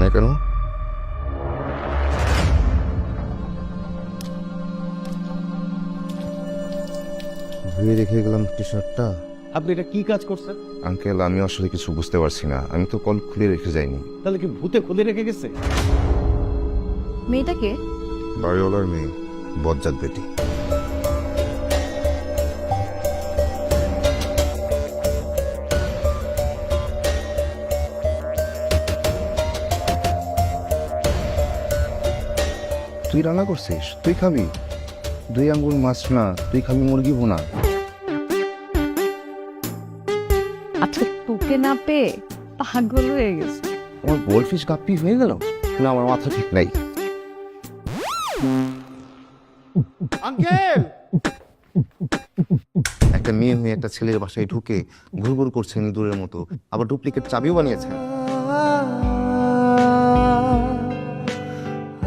এখানে কেন? ধুয়ে রেখে গেলাম টি শার্টটা আপনি এটা কি কাজ করছেন? আঙ্কেল আমি আসলে কিছু বুঝতে পারছি না। আমি তো কল খুলে রেখে যাইনি। তাহলে কি ভূতে খুলে রেখে গেছে? মেয়েটাকে বাড়িওয়ালার মেয়ে বজ্জাত বেটি। তুই রান্না করছিস? তুই খাবি? দুই আঙ্গুল মাছ না তুই খাবি মুরগি ভুনা। আচ্ছা তোকে না পেয়ে পাগল হয়ে গেছে। আমার গাপ্পি হয়ে গেল? না আমার মাথা ঠিক নাই। আঙ্কেল! একটা মেয়ে হয়ে একটা ছেলের বাসায় ঢুকে ঘুরঘুর করছেন দূরের মতো আবার ডুপ্লিকেট চাবিও বানিয়েছেন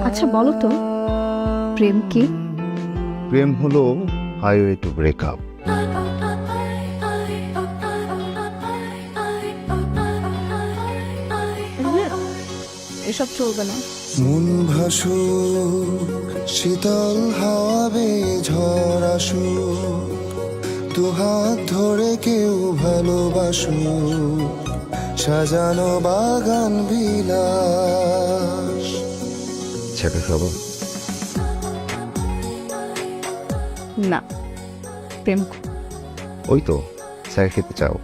আচ্ছা বলো তো প্রেম কি? প্রেম হলো হাইওয়ে টু ব্রেকআপ এসব চলবে না। মন ভাসু শীতল হাওয়াবে ঝড় আসু দু হাত ধরে কেউ ভালোবাসু সাজানো বাগান বিলাস। ছেঁকে খাব। না প্রেম ওই তো স্যার খেতে চাও।